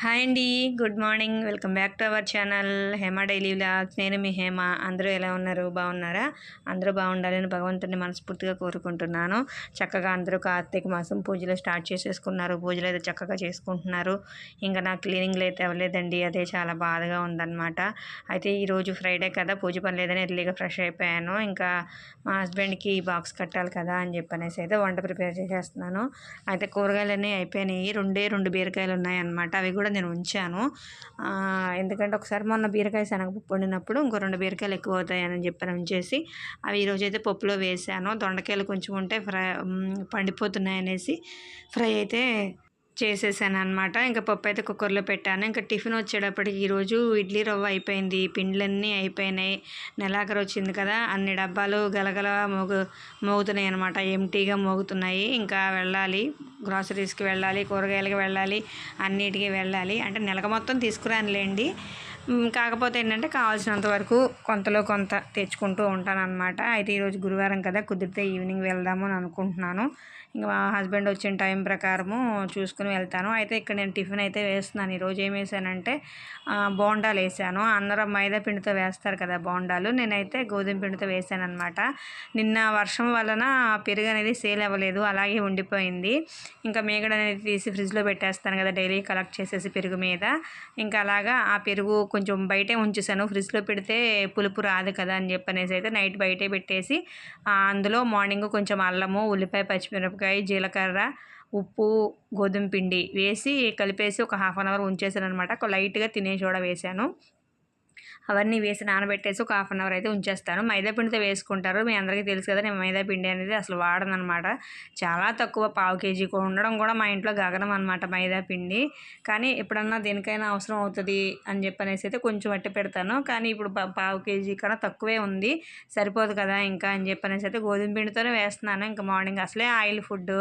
Hi అండి good morning. Welcome back to our channel Hema daily vlogs. నేను మీ హేమ. అందరూ ఎలా ఉన్నారు? బాగున్నారా? అందరూ బాగుండాలని భగవంతుని మనస్ఫూర్తిగా కోరుకుంటున్నాను. చక్కగా అందరూ కార్తీక మాసం పూజలు స్టార్ట్ చేసేసుకున్నారు. పూజలు అయితే చక్కగా చేసుకుంటున్నారు. ఇంకా నాకు క్లీనింగ్లు అయితే అవ్వలేదండి. అదే చాలా బాధగా ఉందన్నమాట. అయితే ఈరోజు ఫ్రైడే కదా. పూజ పని లేదని ఎర్లీగా ఫ్రెష్ అయిపోయాను. ఇంకా మా హస్బెండ్కి బాక్స్ కట్టాలి కదా అని చెప్పనేసి అయితే వంట ప్రిపేర్ చేసేస్తున్నాను. అయితే కూరగాయలన్నీ అయిపోయినాయి. రెండే రెండు బీరకాయలు ఉన్నాయన్నమాట. అవి కూడా నేను ఉంచాను. ఎందుకంటే ఒకసారి మొన్న బీరకాయ శనగపప్పు వండినప్పుడు ఇంకో రెండు బీరకాయలు ఎక్కువ అవుతాయని చెప్పాను ఉంచేసి అవి ఈరోజు అయితే పప్పులో వేసాను. దొండకాయలు కొంచెం ఉంటే ఫ్రై పండిపోతున్నాయి అనేసి ఫ్రై అయితే చేసేసాను అనమాట ఇంకా పప్పు అయితే కుక్కర్లో పెట్టాను. ఇంకా టిఫిన్ వచ్చేటప్పటికి ఈరోజు ఇడ్లీ రవ్వ అయిపోయింది. పిండ్లన్నీ అయిపోయినాయి. నెలాఖరు వచ్చింది కదా అన్ని డబ్బాలు గలగల మోగు మోగుతున్నాయి అనమాట ఎంటీగా మోగుతున్నాయి. ఇంకా వెళ్ళాలి. గ్రాసరీస్కి వెళ్ళాలి కూరగాయలకి వెళ్ళాలి అన్నిటికీ వెళ్ళాలి. అంటే నెలకు మొత్తం తీసుకురానులేండి. కాకపోతే ఏంటంటే కావాల్సినంత వరకు కొంతలో కొంత తెచ్చుకుంటూ ఉంటాను అనమాట అయితే ఈరోజు గురువారం కదా కుదిరితే ఈవినింగ్ వెళ్దాము అని అనుకుంటున్నాను. ఇంకా మా హస్బెండ్ వచ్చిన టైం ప్రకారము చూసుకుని వెళ్తాను. అయితే ఇక్కడ నేను టిఫిన్ అయితే వేస్తున్నాను. ఈరోజు ఏం వేసానంటే బోండాలు వేసాను. అందరం మైదా పిండితో వేస్తారు కదా బోండాలు. నేనైతే గోధుమ పిండితో వేసాను అనమాట నిన్న వర్షం వలన పెరుగు అనేది సేల్ అవ్వలేదు అలాగే ఉండిపోయింది. ఇంకా మేగడ అనేది తీసి ఫ్రిడ్జ్లో పెట్టేస్తాను కదా డైలీ కలెక్ట్ చేసేసి పెరుగు మీద. ఇంకా అలాగా ఆ పెరుగు కొంచెం బయటే ఉంచేసాను. ఫ్రిడ్జ్లో పెడితే పులుపు రాదు కదా అని చెప్పనేసి అయితే నైట్ బయటే పెట్టేసి అందులో మార్నింగ్ కొంచెం అల్లము ఉల్లిపాయ పచ్చిమిరపకాయ జీలకర్ర ఉప్పు గోధుమ పిండి వేసి కలిపేసి ఒక హాఫ్ అన్ అవర్ ఉంచేసాను అనమాట లైట్గా తినేసి కూడా వేసాను. అవన్నీ వేసి నానబెట్టేసి ఒక హాఫ్ అన్ అవర్ అయితే ఉంచేస్తాను. మైదా పిండితో వేసుకుంటారు. మీ అందరికీ తెలుసు కదా నేను మైదా పిండి అనేది అసలు వాడను అనమాట చాలా తక్కువ పావు కేజీ కూడా ఉండడం కూడా మా ఇంట్లో గగనం అనమాట మైదా పిండి. కానీ ఎప్పుడన్నా దేనికైనా అవసరం అవుతుంది అని చెప్పనేసి అయితే కొంచెం అట్టి పెడతాను. కానీ ఇప్పుడు పావు కేజీ కన్నా తక్కువే ఉంది. సరిపోదు కదా ఇంకా అని చెప్పనేసి అయితే గోధుమ పిండితోనే వేస్తున్నాను. ఇంకా మార్నింగ్ అసలే ఆయిల్ ఫుడ్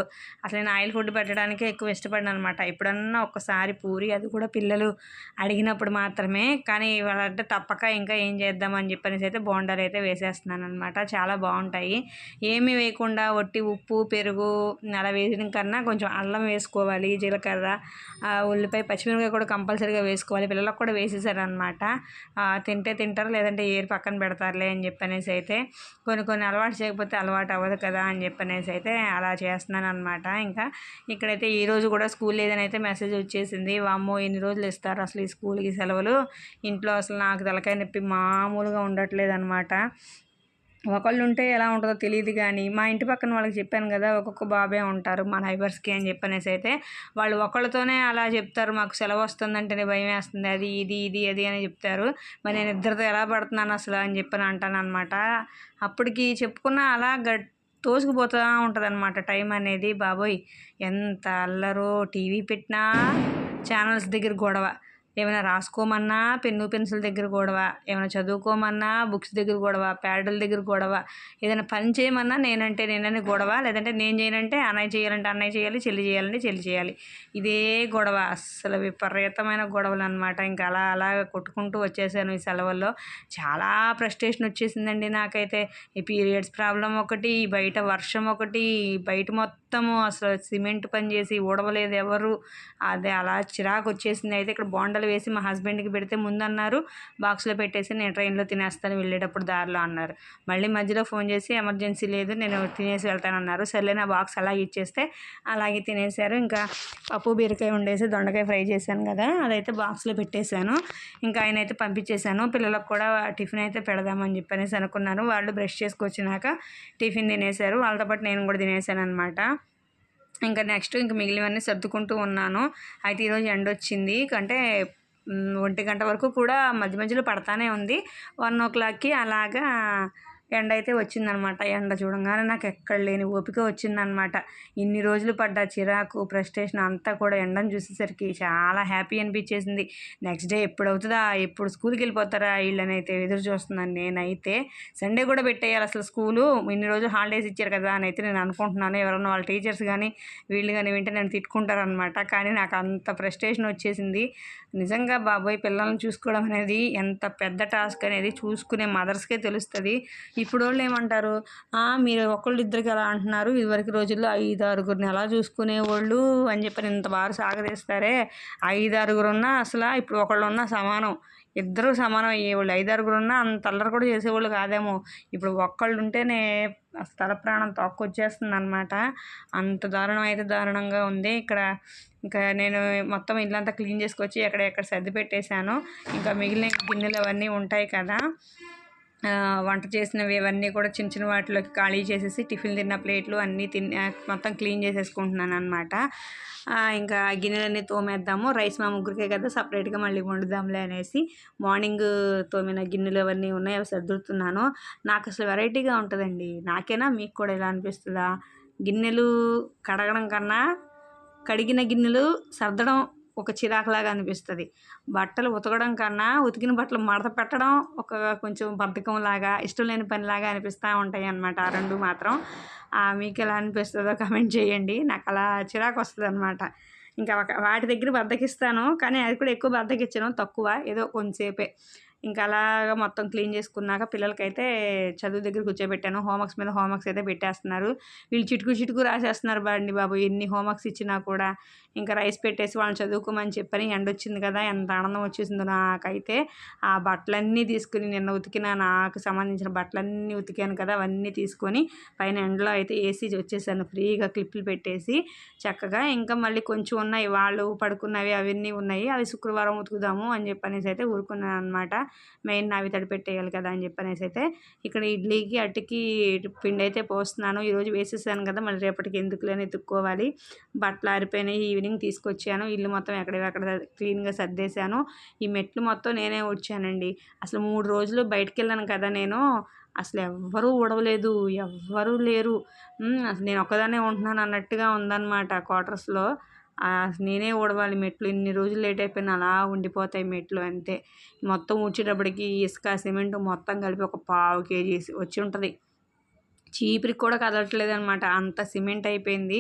అసలు నేను ఆయిల్ ఫుడ్ పెట్టడానికే ఎక్కువ ఇష్టపడిన అనమాట ఎప్పుడన్నా ఒక్కసారి పూరి అది కూడా పిల్లలు అడిగినప్పుడు మాత్రమే. కానీ వాళ్ళంటే తప్పక ఇంకా ఏం చేద్దామని చెప్పనేసి అయితే బోండాలు అయితే వేసేస్తున్నాను అనమాట చాలా బాగుంటాయి. ఏమి వేయకుండా ఒట్టి ఉప్పు పెరుగు అలా వేసిన కన్నా కొంచెం అల్లం వేసుకోవాలి జీలకర్ర ఉల్లిపాయ పచ్చిమిరపకాయ కూడా కంపల్సరీగా వేసుకోవాలి. పిల్లలకు కూడా వేసేసారనమాట తింటే తింటారు లేదంటే ఏరు పక్కన పెడతారులే అని చెప్పనేసి అయితే కొన్ని కొన్ని అలవాటు చేయకపోతే అలవాటు అవ్వదు కదా అని చెప్పనేసి అయితే అలా చేస్తున్నాను అనమాట ఇంకా ఇక్కడైతే ఈ రోజు కూడా స్కూల్ లేదని అయితే మెసేజ్ వచ్చేసింది వామ్మో ఎన్ని రోజులు ఇస్తారు అసలు ఈ స్కూల్కి సెలవులు. ఇంట్లో అసలు నాకు తలకాయ నొప్పి మామూలుగా ఉండట్లేదు అనమాట ఒకళ్ళు ఉంటే ఎలా ఉంటుందో తెలియదు కానీ మా ఇంటి పక్కన వాళ్ళకి చెప్పాను కదా ఒక్కొక్క బాబే ఉంటారు మా నైబర్స్కి అని చెప్పనేసి అయితే వాళ్ళు ఒకళ్ళతోనే అలా చెప్తారు మాకు సెలవు వస్తుందంటేనే భయం వేస్తుంది అది ఇది ఇది అది అని చెప్తారు. మరి నేను ఇద్దరితో ఎలా పడుతున్నాను అసలు అని చెప్పని అంటాను అనమాట అప్పటికి చెప్పుకున్న అలా గట్ తోసుకుపోతూ ఉంటుంది అనమాట టైం అనేది. బాబోయ్ ఎంత అల్లరో టీవీ పెట్టినా ఛానల్స్ దగ్గర గొడవ. ఏమైనా రాసుకోమన్నా పెన్ను పెన్సిల్ దగ్గర గొడవ ఏమైనా చదువుకోమన్నా బుక్స్ దగ్గర గొడవ ప్యాడల దగ్గర గొడవ ఏదైనా పని చేయమన్నా నేనంటే నేనని గొడవ లేదంటే నేను చేయనంటే అన్నయ్య చేయాలంటే అన్నయ్య చేయాలి చెల్లి చేయాలంటే చెల్లి చేయాలి. ఇదే గొడవ అసలు విపరీతమైన గొడవలు అనమాట ఇంకా అలా అలా కొట్టుకుంటూ వచ్చేసాను ఈ సెలవుల్లో. చాలా ఫ్రస్ట్రేషన్ వచ్చేసిందండి నాకైతే. ఈ పీరియడ్స్ ప్రాబ్లం ఒకటి బయట వర్షం ఒకటి బయట మొత్తము అసలు సిమెంట్ పని చేసి ఊడవలేదు ఎవరు. అదే అలా చిరాకు వచ్చేసింది. అయితే ఇక్కడ బోండలు వేసి మా హస్బెండ్కి పెడితే ముందు అన్నారు బాక్స్లో పెట్టేసి నేను ట్రైన్లో తినేస్తాను వెళ్ళేటప్పుడు దారిలో అన్నారు. మళ్ళీ మధ్యలో ఫోన్ చేసి ఎమర్జెన్సీ లేదు నేను తినేసి వెళ్తానన్నారు. సర్లే నా బాక్స్ అలాగే ఇచ్చేస్తే అలాగే తినేశారు. ఇంకా పప్పు బీరకాయ వండేసి దొండకాయ ఫ్రై చేశాను కదా అదైతే బాక్స్లో పెట్టేశాను. ఇంకా ఆయన అయితే పంపించేశాను. పిల్లలకు కూడా టిఫిన్ అయితే పెడదామని చెప్పనేసి అనుకున్నాను వాళ్ళు బ్రష్ చేసుకొచ్చినాక టిఫిన్ తినేశారు. వాళ్ళతో పాటు నేను కూడా తినేసాను అనమాట ఇంకా నెక్స్ట్ ఇంకా మిగిలినవన్నీ సర్దుకుంటూ ఉన్నాను. అయితే ఈరోజు ఎండ వచ్చింది. అంటే ఒంటి గంట వరకు కూడా మధ్య మధ్యలో పడతానే ఉంది. వన్ ఓ క్లాక్కి అలాగా ఎండ అయితే వచ్చిందనమాట ఎండ చూడంగానే నాకు ఎక్కడ లేని ఓపిక వచ్చిందనమాట. ఇన్ని రోజులు పడ్డ చిరాకు ఫ్రస్ట్రేషన్ అంతా కూడా ఎండను చూసేసరికి చాలా హ్యాపీ అనిపించేసింది. నెక్స్ట్ డే ఎప్పుడు అవుతుందా ఎప్పుడు స్కూల్కి వెళ్ళిపోతారా? వీళ్ళనైతే ఎదురు చూస్తున్నాను నేనైతే. సండే కూడా పెట్టేయాలి అసలు స్కూలు. ఇన్ని రోజులు హాలిడేస్ ఇచ్చారు కదా అని అయితే నేను అనుకుంటున్నాను. ఎవరన్నా వాళ్ళ టీచర్స్ కానీ వీళ్ళు కానీ వింటే నేను తిట్టుకుంటారనమాట. కానీ నాకు అంత ఫ్రస్ట్రేషన్ వచ్చేసింది. నిజంగా బాబోయ్ పిల్లల్ని చూసుకోవడం అనేది ఎంత పెద్ద టాస్క్ అనేది చూసుకునే మదర్స్కే తెలుస్తుంది. ఇప్పుడు వాళ్ళు ఏమంటారు మీరు ఒకళ్ళు ఇద్దరికి ఎలా అంటున్నారు. ఇదివరకు రోజుల్లో ఐదు ఆరుగురిని ఎలా చూసుకునేవాళ్ళు అని చెప్పని ఇంత బాగా సాగదీస్తారే. ఐదు ఆరుగురు ఉన్నా అసలు ఇప్పుడు ఒకళ్ళు ఉన్నా సమానం. ఇద్దరు సమానం అయ్యేవాళ్ళు. ఐదు ఆరుగురు ఉన్నా అంత అల్లరి కూడా చేసేవాళ్ళు కాదేమో. ఇప్పుడు ఒక్కళ్ళు ఉంటేనే స్థల ప్రాణం తోక్కొచ్చేస్తుంది అనమాట అంత దారుణం అయితే దారుణంగా ఉంది. ఇక్కడ ఇంకా నేను మొత్తం ఇల్లంతా క్లీన్ చేసుకొచ్చి ఎక్కడ ఎక్కడ సర్ది పెట్టేశాను. ఇంకా మిగిలిన గిన్నెలు అవన్నీ ఉంటాయి కదా. వంట చేసినవి ఇవన్నీ కూడా చిన్న చిన్న వాటిలోకి ఖాళీ చేసేసి టిఫిన్ తిన్న ప్లేట్లు అన్నీ తిన్న మొత్తం క్లీన్ చేసేసుకుంటున్నాను అనమాట ఇంకా గిన్నెలన్నీ తోమేద్దాము. రైస్ మా ముగ్గురికే కదా సపరేట్గా మళ్ళీ వండుదాంలే అనేసి మార్నింగ్ తోమిన గిన్నెలు అవన్నీ ఉన్నాయి అవి సర్దుతున్నాను. నాకు అసలు వెరైటీగా ఉంటుందండి. నాకేనా? మీకు కూడా ఇలా అనిపిస్తుందా? గిన్నెలు కడగడం కన్నా కడిగిన గిన్నెలు సర్దడం ఒక చిరాకులాగా అనిపిస్తుంది. బట్టలు ఉతకడం కన్నా ఉతికిన బట్టలు మడత పెట్టడం ఒక కొంచెం బద్ధకం లాగా ఇష్టం లేని పనిలాగా అనిపిస్తూ ఉంటాయి అన్నమాట. ఆ రెండు మాత్రం. ఆ, మీకు ఎలా అనిపిస్తుందో కమెంట్ చేయండి. నాకు అలా చిరాకు వస్తుంది అనమాట ఇంకా వాటి దగ్గర బద్దకిస్తాను కానీ అది కూడా ఎక్కువ బద్దకిచ్చాను తక్కువ ఏదో కొంచెంసేపే. ఇంకా అలాగా మొత్తం క్లీన్ చేసుకున్నాక పిల్లలకైతే చదువు దగ్గర కూర్చోబెట్టాను. హోంవర్క్స్ మీద హోంవర్క్స్ అయితే పెట్టేస్తున్నారు. వీళ్ళు చిటుకు చిటుకు రాసేస్తున్నారు బండి బాబు ఎన్ని హోంవర్క్స్ ఇచ్చినా కూడా. ఇంకా రైస్ పెట్టేసి వాళ్ళని చదువుకోమని చెప్పని ఎండ వచ్చింది కదా ఎంత ఆనందం వచ్చేసిందో నాకైతే. ఆ బట్టలన్నీ తీసుకుని నిన్న ఉతికిన నాకు సంబంధించిన బట్టలన్నీ ఉతికాను కదా అవన్నీ తీసుకొని పైన ఎండలో అయితే ఏసీ వచ్చేసాను. ఫ్రీగా క్లిప్లు పెట్టేసి చక్కగా ఇంకా మళ్ళీ కొంచెం ఉన్నాయి. వాళ్ళు పడుకున్నవి అవన్నీ ఉన్నాయి. అవి శుక్రవారం ఉతుకుదాము అని చెప్పనేసి అయితే ఊరుకున్నాను అనమాట మెయిన్ అవి తడిపెట్టేయాలి కదా అని చెప్పనేసి అయితే ఇక్కడ ఇడ్లీకి అట్టికి పిండి అయితే పోస్తున్నాను. ఈరోజు వేసేసాను కదా మళ్ళీ రేపటికి ఎందుకులేని ఎత్తుక్కోవాలి. బట్టలు ఆరిపోయినాయి ఈవినింగ్ తీసుకొచ్చాను. ఇల్లు మొత్తం ఎక్కడెక్కడ క్లీన్గా సర్దేశాను. ఈ మెట్లు మొత్తం నేనే వచ్చానండి అసలు మూడు రోజులు బయటికి వెళ్ళాను కదా నేను. అసలు ఎవ్వరూ ఊడవలేదు ఎవ్వరూ లేరు. అసలు నేను ఒక్కదానే ఉంటున్నాను అన్నట్టుగా ఉందన్నమాట క్వార్టర్స్లో. నేనే ఊడవాలి మెట్లు. ఇన్ని రోజులు లేట్ అయిపోయినా అలా ఉండిపోతాయి మెట్లు అంతే. మొత్తం ఊడ్చేటప్పటికి ఇసుక సిమెంట్ మొత్తం కలిపి ఒక పావు కేజీ వచ్చి ఉంటుంది. చీపురికి కూడా కదలట్లేదు అనమాట అంత సిమెంట్ అయిపోయింది.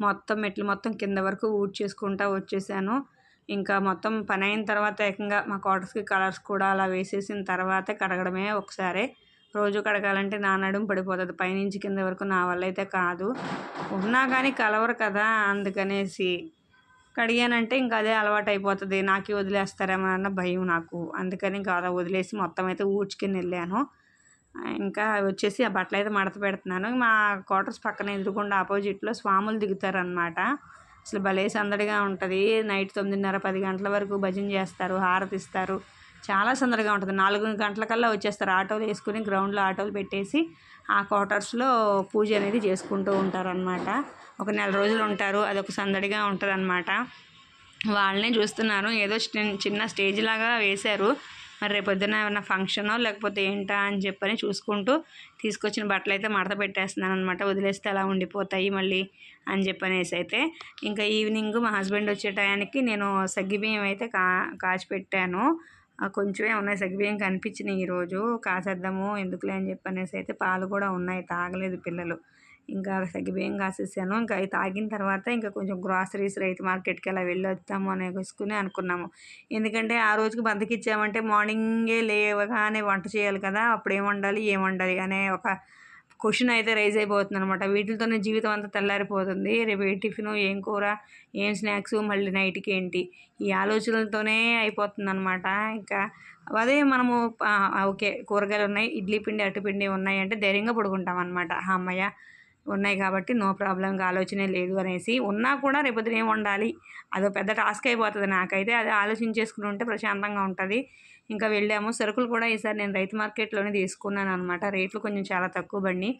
మొత్తం మెట్లు మొత్తం కింద వరకు ఊడ్చేసుకుంటా వచ్చేసాను. ఇంకా మొత్తం పని అయిన తర్వాత ఏకంగా మా క్వార్టర్స్కి కలర్స్ కూడా అలా వేసేసిన తర్వాతే కడగడమే ఒకసారి. రోజు కడగాలంటే నా నడుము పడిపోతుంది. పైనుంచి కింద వరకు నా వల్ల అయితే కాదు. ఉన్నా కానీ కలవరు కదా అందుకనేసి. కడిగానంటే ఇంకా అదే అలవాటు అయిపోతుంది నాకే వదిలేస్తారేమో అన్న భయం నాకు. అందుకని ఇంకా అలా వదిలేసి మొత్తం అయితే ఊడ్చుకుని వెళ్ళాను. ఇంకా వచ్చేసి ఆ బట్టలు అయితే మడత పెడుతున్నాను. మా క్వార్టర్స్ పక్కన ఎదురుకుండా ఆపోజిట్లో స్వాములు దిగుతారనమాట అసలు భలే సందడిగా ఉంటుంది. నైట్ తొమ్మిదిన్నర పది గంటల వరకు భజన చేస్తారు హారతి ఇస్తారు చాలా సందడిగా ఉంటుంది. నాలుగు గంటలకల్లా వచ్చేస్తారు. ఆటోలు వేసుకుని గ్రౌండ్లో ఆటోలు పెట్టేసి ఆ క్వార్టర్స్లో పూజ అనేది చేసుకుంటూ ఉంటారనమాట ఒక నెల రోజులు ఉంటారు. అదొక సందడిగా ఉంటుంది వాళ్ళనే చూస్తున్నాను ఏదో చిన్న చిన్న స్టేజ్ లాగా వేశారు. మరి రేపొద్దున ఏమైనా ఫంక్షనో లేకపోతే ఏంటా అని చెప్పని చూసుకుంటూ తీసుకొచ్చిన బట్టలు అయితే మడత పెట్టేస్తున్నాను అనమాట వదిలేస్తే అలా ఉండిపోతాయి మళ్ళీ అని చెప్పనేసి అయితే. ఇంకా ఈవినింగ్ మా హస్బెండ్ వచ్చే టయానికి నేను సగ్గిబియ్యం అయితే కా కాచి పెట్టాను కొంచెమే ఉన్నాయి. సగ్గుబియ్యం కనిపించినాయి ఈరోజు. కాసేద్దాము ఎందుకులే అని చెప్పనేసి అయితే పాలు కూడా ఉన్నాయి. తాగలేదు పిల్లలు. ఇంకా సగ్గుబియ్యం కాసేసాను. ఇంకా అవి తాగిన తర్వాత ఇంకా కొంచెం గ్రాసరీస్ రైతు మార్కెట్కి అలా వెళ్ళి వద్దాము వేసుకుని అనుకున్నాము. ఎందుకంటే ఆ రోజుకి బందకిచ్చామంటే మార్నింగే లేవగానే వంట చేయాలి కదా. అప్పుడు ఏం వండాలి? ఏం వండాలి? అనే ఒక క్వశ్చన్ అయితే రైజ్ అయిపోతుంది అనమాట వీటితోనే జీవితం అంతా తెల్లారిపోతుంది. రేపు ఏ టిఫిన్ ఏం కూర ఏం స్నాక్స్ మళ్ళీ నైట్కి ఏంటి? ఈ ఆలోచనలతోనే అయిపోతుంది అనమాట ఇంకా అదే మనము ఓకే కూరగాయలు ఉన్నాయి ఇడ్లీ పిండి అట్టుపిండి ఉన్నాయి అంటే ధైర్యంగా పడుకుంటాం అనమాట అమ్మయ్య ఉన్నాయి కాబట్టి నో ప్రాబ్లం ఆలోచనే లేదు అనేసి. ఉన్నా కూడా రేపొద్దున ఏం వండాలి? అదో పెద్ద టాస్క్ అయిపోతుంది నాకైతే. అది ఆలోచించేసుకుని ఉంటే ప్రశాంతంగా ఉంటుంది. ఇంకా వెళ్ళాము. సరుకులు కూడా ఈసారి నేను రైతు మార్కెట్లోనే తీసుకున్నాను అనమాట రేట్లు కొంచెం చాలా తక్కువ బండి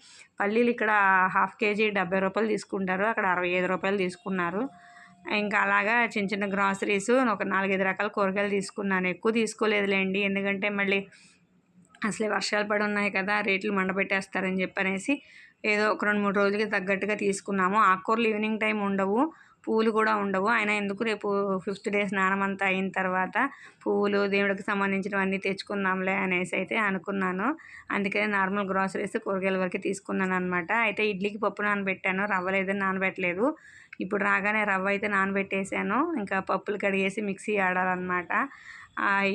పల్లీలు ఇక్కడ హాఫ్ కేజీ డెబ్బై రూపాయలు తీసుకుంటారు. అక్కడ అరవై ఐదు రూపాయలు తీసుకున్నారు. ఇంకా అలాగా చిన్న చిన్న గ్రాసరీస్ ఒక నాలుగైదు రకాల కూరగాయలు తీసుకున్నాను. ఎక్కువ తీసుకోలేదులేండి. ఎందుకంటే మళ్ళీ అసలే వర్షాలు పడి ఉన్నాయి కదా రేట్లు మండబెట్టేస్తారని చెప్పనేసి ఏదో ఒక రెండు మూడు రోజులకి తగ్గట్టుగా తీసుకున్నాము. ఆకుకూరలు ఈవినింగ్ టైం ఉండవు. పువ్వులు కూడా ఉండవు. అయినా ఎందుకు రేపు ఫిఫ్త్ డే స్నానం అంతా అయిన తర్వాత పువ్వులు దేవుడికి సంబంధించినవన్నీ తెచ్చుకుందాంలే అనేసి అయితే అనుకున్నాను. అందుకని నార్మల్ గ్రాసరీస్ కూరగాయల వరకు తీసుకున్నాను అనమాట అయితే ఇడ్లీకి పప్పు నానబెట్టాను. రవ్వ లేదని నానబెట్టలేదు. ఇప్పుడు రాగానే రవ్వ అయితే నానబెట్టేసాను. ఇంకా పప్పులు కడిగేసి మిక్సీ ఆడాలన్నమాట.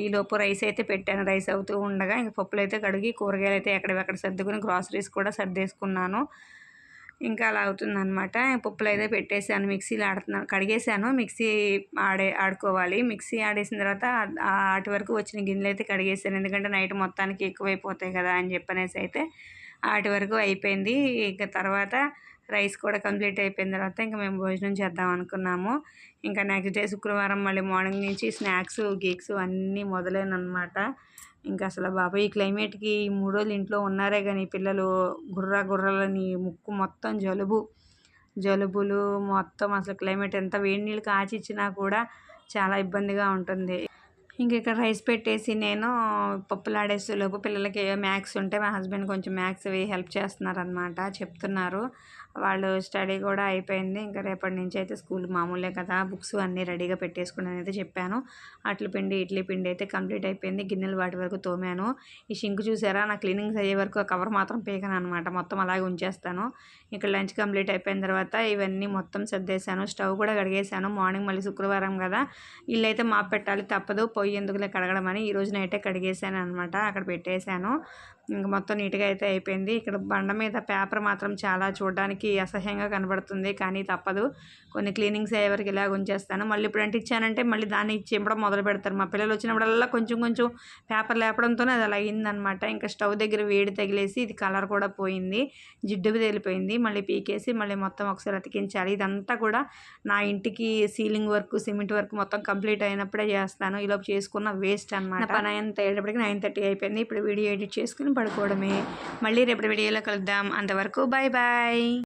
ఈలోపు రైస్ అయితే పెట్టాను. రైస్ అవుతూ ఉండగా ఇంక పప్పులు అయితే కడిగి కూరగాయలు అయితే ఎక్కడెక్కడ సర్దుకుని గ్రాసరీస్ కూడా సర్దేసుకున్నాను. ఇంకా అలా అవుతుందన్నమాట. పప్పులు అయితే పెట్టేసాను మిక్సీలో ఆడుతున్నాను కడిగేసాను మిక్సీ ఆడే ఆడుకోవాలి. మిక్సీ ఆడేసిన తర్వాత ఆటి వరకు వచ్చిన గిన్నెలు అయితే కడిగేసాను ఎందుకంటే నైట్ మొత్తానికి ఎక్కువైపోతాయి కదా అని చెప్పనేసి అయితే ఆటి వరకు అయిపోయింది. ఇంకా తర్వాత రైస్ కూడా కంప్లీట్ అయిపోయిన తర్వాత ఇంకా మేము భోజనం చేద్దాం అనుకున్నాము. ఇంకా నెక్స్ట్ డే శుక్రవారం మళ్ళీ మార్నింగ్ నుంచి స్నాక్స్ గీక్స్ అన్నీ మొదలైనమాట ఇంకా అసలు బాబాయ్ ఈ క్లైమేట్కి మూడు రోజులు ఇంట్లో ఉన్నారే కానీ పిల్లలు గుర్ర గుర్రాలని ముక్కు మొత్తం జలుబు. జలుబులు మొత్తం అసలు క్లైమేట్ ఎంత వేడి నీళ్ళు కాచిచ్చినా కూడా చాలా ఇబ్బందిగా ఉంటుంది. ఇంక ఇక్కడ రైస్ పెట్టేసి నేను పప్పులు లోపు పిల్లలకి మ్యాథ్స్ ఉంటే మా హస్బెండ్ కొంచెం మ్యాథ్స్ హెల్ప్ చేస్తున్నారనమాట చెప్తున్నారు. వాళ్ళు స్టడీ కూడా అయిపోయింది. ఇంకా రేపటి నుంచి అయితే స్కూల్ మామూలే కదా. బుక్స్ అన్నీ రెడీగా పెట్టేసుకున్నాను అయితే చెప్పాను. అట్ల పిండి ఇడ్లీ పిండి అయితే కంప్లీట్ అయిపోయింది. గిన్నెలు వాటి వరకు తోమాను. ఈ షింక్ చూసారా? నా క్లీనింగ్స్ అయ్యే వరకు ఆ కవర్ మాత్రం పీకను అనమాట మొత్తం అలాగే ఉంచేస్తాను. ఇక్కడ లంచ్ కంప్లీట్ అయిపోయిన తర్వాత ఇవన్నీ మొత్తం సర్దేశాను. స్టవ్ కూడా కడిగేశాను. మార్నింగ్ మళ్ళీ శుక్రవారం కదా. ఇల్లు అయితే మాపు పెట్టాలి తప్పదు. పొయ్యి ఎందుకులే కడగడం అని ఈ నైటే కడిగేసాను అనమాట అక్కడ పెట్టేశాను. ఇంక మొత్తం నీట్గా అయితే అయిపోయింది. ఇక్కడ బండ మీద పేపర్ మాత్రం చాలా చూడడానికి అసహ్యంగా కనబడుతుంది. కానీ తప్పదు. కొన్ని క్లీనింగ్స్ అయ్యే వరకు ఇలాగ ఉంచేస్తాను. మళ్ళీ ఇప్పుడు అంటించానంటే మళ్ళీ దాన్ని చింపడం మొదలు పెడతారు. మా పిల్లలు వచ్చినప్పుడల్లా కొంచెం కొంచెం పేపర్ లేపడంతోనే అది అలా అయిందనమాట. ఇంకా స్టవ్ దగ్గర వేడి తగిలేసి ఇది కలర్ కూడా పోయింది. జిడ్డు తేలిపోయింది మళ్ళీ పీకేసి మళ్ళీ మొత్తం ఒకసారి అతికించాలి. ఇదంతా కూడా నా ఇంటికి సీలింగ్ వర్క్ సిమెంట్ వర్క్ మొత్తం కంప్లీట్ అయినప్పుడే చేస్తాను. ఈలోపు చేసుకున్న వేస్ట్ అనమాట పని అంత అయ్యేటప్పటికి నైన్ థర్టీ అయిపోయింది. ఇప్పుడు వీడియో ఎడిట్ చేసుకుని పడుకోవడమే మళ్ళీ రేపటి వీడియోలో కలుద్దాం అంతవరకు బాయ్ బాయ్